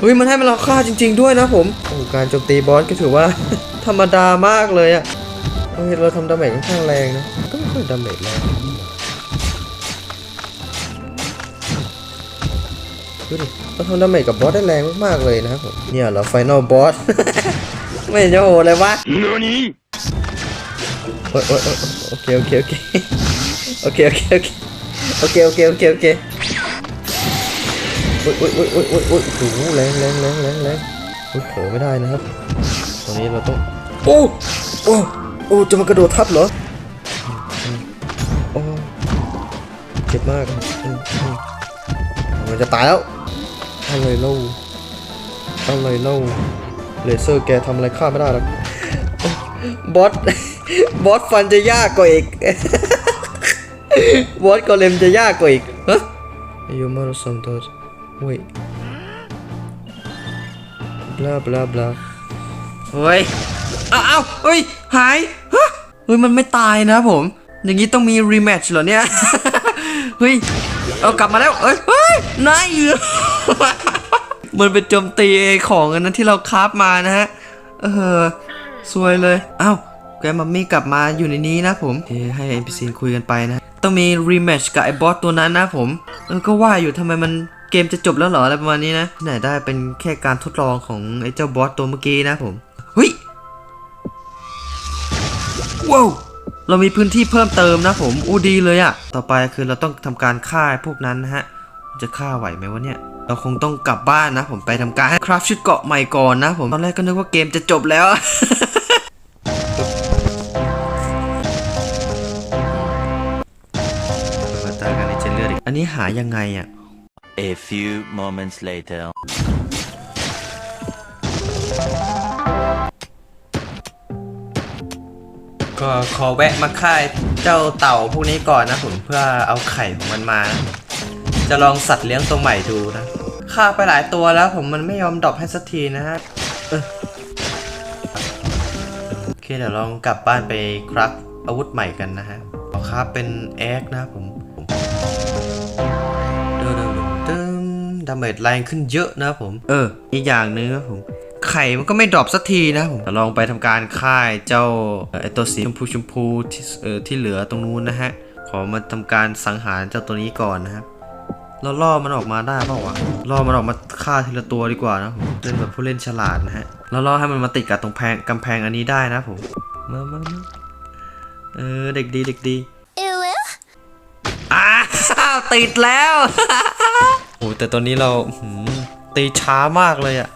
เฮ้ยมันให้มันเราฆ่าจริง ๆ ด้วยนะผมโอ้การโจมตีบอสก็ถือว่า ธรรมดามากเลยอะเฮ้ยเราทำดาเมจค่อนข้างแรงนะก็ไม่ค่อยดาเมจแรงดูดิเราทำดาเมจกับบอสได้แรงมากๆเลยนะครับผมเนี่ยเหราไฟนอลบอสไม่เห็นจะโหดเลยวะ何โอ้ยโอ้ยโอ้ยโอเคโอเคโอเคโอเคโอเคโอเคโอเคโอเคโอเคโอเค โอ้ยโอ้ยโอ้ยโอ้ยโอ้ยโอ้ยโอ้โหแรงแรงแรงแรงแรงโอ้ยเผลอไม่ได้นะครับตอนนี้เราต้องโอ้โอ้โอ้จะมากระโดดทับเหรอโอ้เจ็บมากอืมอืมมันจะตายแล้วอะไรเล่าอะไรเล่าเลเซอร์แกทำอะไรข้าไม่ได้หรอกบอสบอสฟันจะยากกว่าอีกบอสกอเลมจะยากกว่าอีกฮะอายุมาสัมตสเว้ยบลาบลาบลาเฮ้ยอ้าวอ้าเฮ้ย หายฮะเฮ้ย มันไม่ตายนะผม อย่างนี้ต้องมีรีแมตช์เหรอเนี่ย เฮ้ย เอากลับมาแล้วเอ้ย เฮ้ยนายมันเป็นโจมตีของอันนั้นที่เราคราฟมานะฮะ เออสวยเลยอ้าวแกมัมมี่กลับมาอยู่ในนี้นะผมเอ้ให้ NPC คุยกันไปนะ ต้องมีรีแมชกับไอ้บอสตัวนั้นนะผม เออ ก็ว่าอยู่ทำไมมัน เกมจะจบแล้วเหรออะไรประมาณนี้นะไหนได้เป็นแค่การทดลองของไอ้เจ้าบอสตัวเมื่อกี้นะผมเฮ้ยว้าวเรามีพื้นที่เพิ่มเติมนะผมอู้ดีเลยอะต่อไปคือเราต้องทำการฆ่าพวกนั้นนะฮะจะฆ่าไหวไหมวะเนี่ย เราคงต้องกลับบ้านนะ ผมไปทำการคราฟชุดเกาะใหม่ก่อนนะผมตอนแรกก็นึกว่าเกมจะจบแล้วมาตากันในเจนเลือดอันนี้หายังไงอะ A few moments later. ก็ขอแวะมาค่ายเจ้าเต่าพวกนี้ก่อนนะผมเพื่อเอาไข่ของมันมา จะลองสัตว์เลี้ยงตัวใหม่ดูนะฆ่าไปหลายตัวแล้วผมมันไม่ยอมดรอปให้สักทีนะฮะโอเคเดี๋ยวลองกลับบ้านไปครับอาวุธใหม่กันนะฮะขอครับเป็นแอกนะผม ดาเมจแรงขึ้นเยอะนะผม เออ อีกอย่างหนึงครับผม ไข่มันก็ไม่ดรอปสักทีนะผมเดี๋ยวลองไปทำการค่ายเจ้าเอ่อไอตัวสีชมพูชมพูที่เอ่อที่เหลือตรงนู้นนะฮะ ขอมาทำการสังหารเจ้าตัวนี้ก่อนนะครับเราล่อมันออกมาได้เปล่าวะล่อมันออกมาฆ่าทีละตัวดีกว่านะผมเล่นแบบผู้เล่นฉลาดนะฮะแล้วล่อให้มันมาติดกับตรงแพงกำแพงอันนี้ได้นะผมมามามาเออเด็กดีเด็กดีอ้าวติดแล้ว โอ้แต่ตอนนี้เราหืมตีช้ามากเลยอะ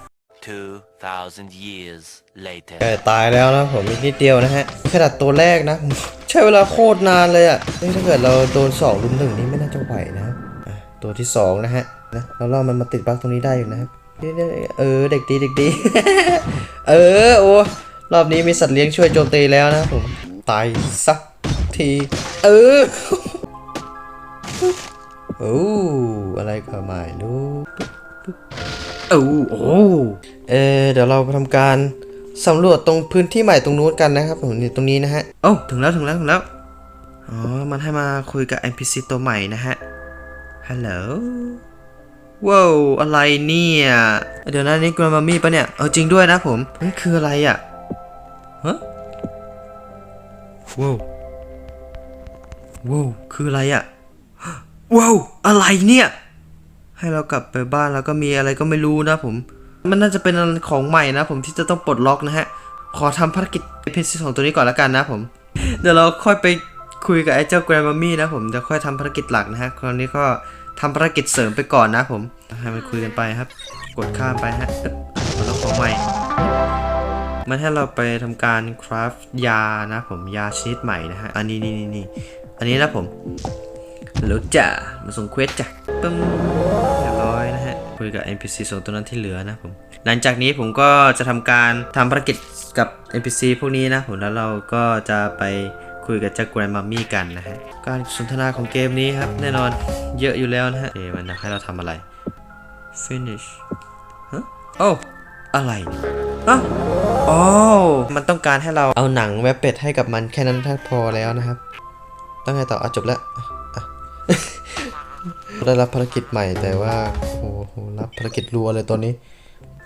2,000 years later. ใกล้ตายแล้วนะผมอีกนิดเดียวนะฮะขนาดตัวแรกนะ ใช้เวลาโคตรนานเลยอะ่ะเฮ้ยถ้าเกิดเราโดนสองลุมหนึ่งนี่ไม่น่าจะไหวนะครับอะตัวที่สองนะฮะนะเราล่อมันมาติดบั๊กตรงนี้ได้อยู่นะครับเนี่ยๆเออเด็กดีเด็กดีเออโอ้รอบนี้มีสัตว์เลี้ยงช่วยโจมตีแล้วนะผมตายสักที เออ โอ้อะไรก็ไม่รู้โอ้โอ้เออเดี๋ยวเราไปทำการสำรวจตรงพื้นที่ใหม่ตรงนู้นกันนะครับผมนี่ตรงนี้นะฮะโอ้าถึงแล้วถึงแล้วถึงแล้วอ๋อมันให้มาคุยกับ NPC ตัวใหม่นะฮะฮัลโหลว้าวอะไรเนี่ยเดี๋ยวนะนี่กรามามี่ปะเนี่ยเอาจริงด้วยนะผมนี่คืออะไรอะฮะว้าวว้าวคืออะไรอะ ว้าวอะไรเนี่ย ให้เรากลับไปบ้านแล้วก็มีอะไรก็ไม่รู้นะผม มันน่าจะเป็นของใหม่นะผมที่จะต้องปลดล็อกนะฮะ ขอทำภารกิจเพนซิของตัวนี้ก่อนแล้วกันนะผม เดี๋ยวเราค่อยไปคุยกับไอ้เจ้าแกรมมี่นะผมเดี๋ยวค่อยทำภารกิจหลักนะฮะ คราวนี้ก็ทำภารกิจเสริมไปก่อนนะผม ให้มันคุยกันไปครับ กดข้ามไปฮะเอ๊ะแล้วของใหม่ มันให้เราไปทำการคราฟยานะผมยาชนิดใหม่นะฮะ อันนี้นี่นี่อันนี้นะผม แล้วจ้ะมาส่งเควสจ้ะปึ้มเรียบร้อยนะฮะ คุยกับ NPC ส่วนตัวนั้นที่เหลือนะผม หลังจากนี้ผมก็จะทำการทำภารกิจกับ NPC พวกนี้นะผมแล้วเราก็จะไปคุยกับเจ้าแกรนมัมมี่กันนะฮะ การสนทนาของเกมนี้ครับ แน่นอนเยอะอยู่แล้วนะฮะเอ๊มันอยากให้เราทำอะไร finish ฮะโอ้อะไรเนี่ยอ้าวอ๋อมันต้องการให้เราเอาหนังแวบเป็ดให้กับมันแค่นั้นถ้าพอแล้วนะครับ ต้องไงต่ออจบแล้วอะอะ ได้รับภารกิจใหม่แต่ว่าโอ้โหรับภารกิจรัวเลยตัวนี้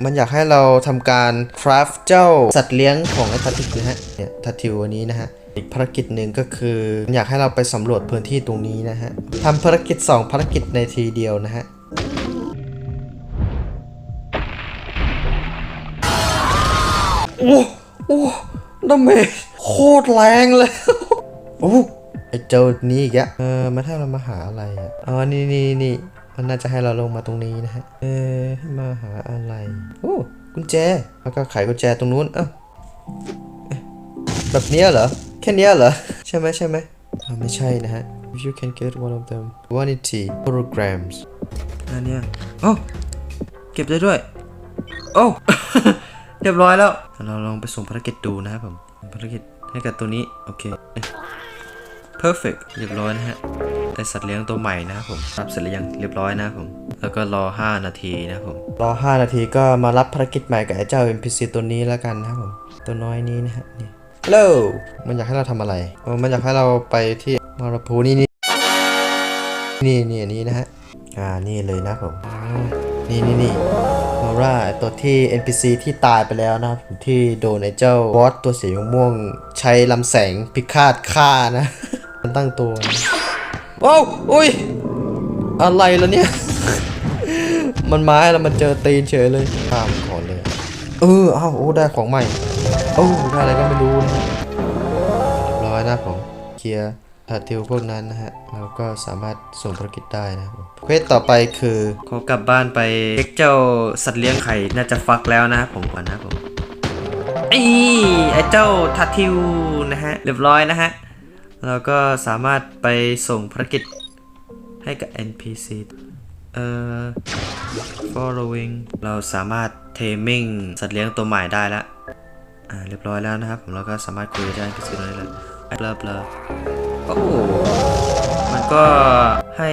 มันอยากให้เราทำการคราฟเจ้าสัตว์เลี้ยงของไอ้ทัตติกนะฮะเนี่ยทัตทิวอันนี้นะฮะอีกภารกิจหนึ่งก็คืออยากให้เราไปสำรวจพื้นที่ตรงนี้นะฮะทำภารกิจ 2 ภารกิจในทีเดียวนะฮะโอ้โอ้ดาเมจโคตรแรงเลยโอ้ ไอเจ้านี่อีกอะเออมันให้เรามาหาอะไรอะอ๋อนี่นี่นี่มันน่าจะให้เราลงมาตรงนี้นะฮะ เออให้มาหาอะไร โอ้กุญแจ แล้วก็ไขกุญแจตรงนู้น เอ้าเอ๊ะแบบเนี้ยเหรอ แค่เนี้ยเหรอ ใช่ไหมใช่ไหมไม่ใช่นะฮะ if you can get one of them 180 holograms อันเนี้ยโอ้เก็บได้ด้วย โอ้ เรียบร้อยแล้ว เราลองไปส่งภารกิจดูนะครับผม ภารกิจให้กับตัวนี้ โอเค perfect เรียบร้อยนะฮะได้สัตว์เลี้ยงตัวใหม่นะครับผมรับเสร็จหรือยังเรียบร้อยนะครับผม แล้วก็รอ 5 นาทีนะครับผม รอ 5 นาทีก็มารับภารกิจใหม่กับไอ้เจ้า NPC ตัวนี้แล้วกันนะครับผม ตัวน้อยนี้นะฮะนี่ฮัลโหลมันอยากให้เราทำอะไรมันอยากให้เราไปที่มาราพูนี่นี่นี่นี่อันนี้นะฮะอ่านี่เลยนะผมนี่นี่นี่มอร่าตัวที่ NPC ที่ตายไปแล้วนะครับผมที่โดนไอ้เจ้าบอสตัวสีม่วงใช้ลำแสงพิฆาตฆ่านะ มันตั้งตัวนะว้าวอุ้ย อะไรล่ะเนี่ย มันไม้แล้วมันเจอตีนเฉยเลยข้ามก่อนเลย เออเอ้าโอ้ได้ของใหม่โอ้ได้อะไรก็ไม่รู้นะฮะเรียบร้อยนะผมเคลียร์ทาทิวพวกนั้นนะฮะเราก็สามารถส่งภารกิจได้นะครับเควสต่อไปคือขอกลับบ้านไปเช็คเจ้าสัตว์เลี้ยงไข่น่าจะฟักแล้วนะครับผมก่อนนะผมไอ้ไอ้เจ้าทาทิวนะฮะเรียบร้อยนะฮะ เราก็สามารถไปส่งภารกิจให้กับ NPC เอ่อ following เราสามารถ taming สัตว์เลี้ยงตัวใหม่ได้แล้วอ่าเรียบร้อยแล้วนะครับผมเราก็สามารถคุยได้ที่สุดเลยเลยเบลอเบลอโอ้มันก็ให้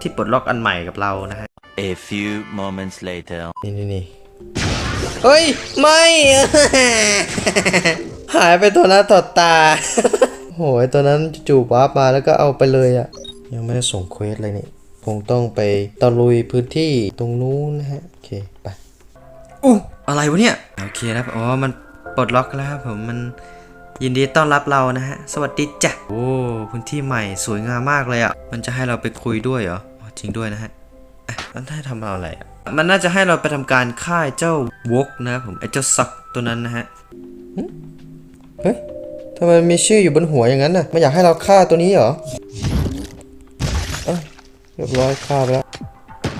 ที่ปลดล็อกอันใหม่กับเรานะฮะ A few moments later. นี่นี่นี่เฮ้ย ไม่ หายไปตัวหน้าต่อตา โหยตัวนั้นจู่ๆวาร์ปมาแล้วก็เอาไปเลยอะยังไม่ได้ส่งเควสเลยนี่คงต้องไปตะลุยพื้นที่ตรงนู้นนะฮะ โอเค ไปอู้อะไรวะเนี่ย โอเคครับอ๋อมันปลดล็อกแล้วครับผมมันยินดีต้อนรับเรานะฮะ สวัสดีจ้ะ โอ้พื้นที่ใหม่สวยงามมากเลยอะ่ะ มันจะให้เราไปคุยด้วยเหรออ๋อจริงด้วยนะฮะอะมันให้ทำเราอะไรอะมันน่าจะให้เราไปทำการฆ่าไอ้เจ้าวกนะครับผมไอ้เจ้าสักตัวนั้นนะฮะหึเฮ้ยทำไมมีชื่ออยู่บนหัวอย่างนั้นน่ะไมันอยากให้เราฆ่าตัวนี้เหรอเรียบร้อยฆ่าไปแล้ว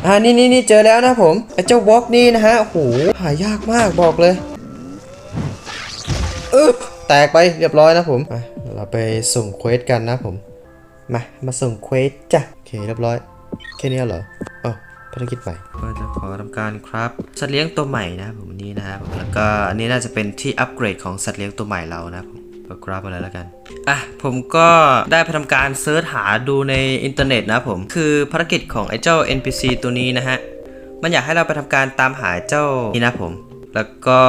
อ่านี่นี่นี่เจอแล้วนะผมไอ้เจ้าวอกนี่นะฮะโอ้โหหายากมากบอกเลยเออแตกไปเรียบร้อยนะผมเราไปส่งเควสกันนะผม มามาส่งเควสจ้ะโอเคเรียบร้อยแค่นี้เหรออ๋อภารกิจใหม่ก็จะขอทำการครับ สัตว์เลี้ยงตัวใหม่นะผมนี่นะครับแล้วก็อันนี้น่าจะเป็นที่อัปเกรดของสัตว์เลี้ยงตัวใหม่เรานะผม ก็กราฟมาเลยแล้วกัน อะ ผมก็ได้ไปทำการเซิร์ชหาดูในอินเทอร์เน็ตนะผม คือภารกิจของไอ้เจ้า NPC ตัวนี้นะฮะ มันอยากให้เราไปทำการตามหาเจ้านี่นะผม แล้วก็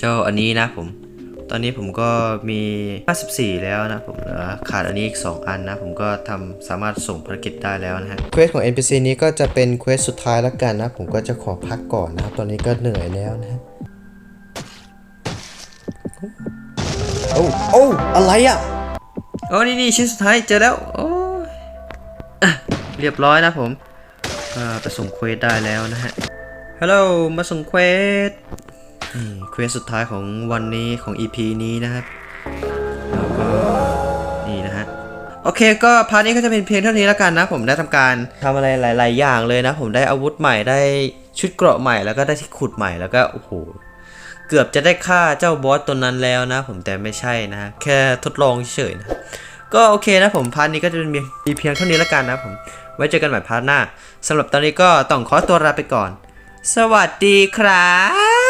เจ้าอันนี้นะผม ตอนนี้ผมก็มี 54 แล้วนะผมเหลือขาดอันนี้อีก 2 อันนะ ผมก็ทำสามารถส่งภารกิจได้แล้วนะฮะ เควสของ NPC นี้ก็จะเป็นเควสสุดท้ายแล้วกันนะ ผมก็จะขอพักก่อนนะครับ ตอนนี้ก็เหนื่อยแล้วนะ โอ้โอ้อะไรอะโอ้นี่นี่ชิ้นสุดท้ายเจอแล้วโอ้อเรียบร้อยนะผมก็ไปส่งเควสได้แล้วนะฮะฮัลโหลมาส่งเควสเควสสุดท้ายของวันนี้ของ EP นี้นะครับแล้วก็นี่นะฮะโอเคก็พาร์ทนี้ก็จะเป็นเพียงเท่านี้แล้วกันนะ ผมได้ทำการทำอะไรหลาย ๆ อย่างเลยนะ ผมได้อาวุธใหม่ได้ชุดเกราะใหม่แล้วก็ได้ที่ขุดใหม่แล้วก็โอ้โห เกือบจะได้ฆ่าเจ้าบอสตัวนั้นแล้วนะ ผมแต่ไม่ใช่นะ แค่ทดลองเฉยนะ ก็โอเคนะผมพาร์ทนี้ก็จะเป็นมีเพียงเท่านี้แล้วกันนะผม ไว้เจอกันใหม่พาร์ทหน้าสำหรับตอนนี้ก็ต้องขอตัวลาไปก่อน สวัสดีครับ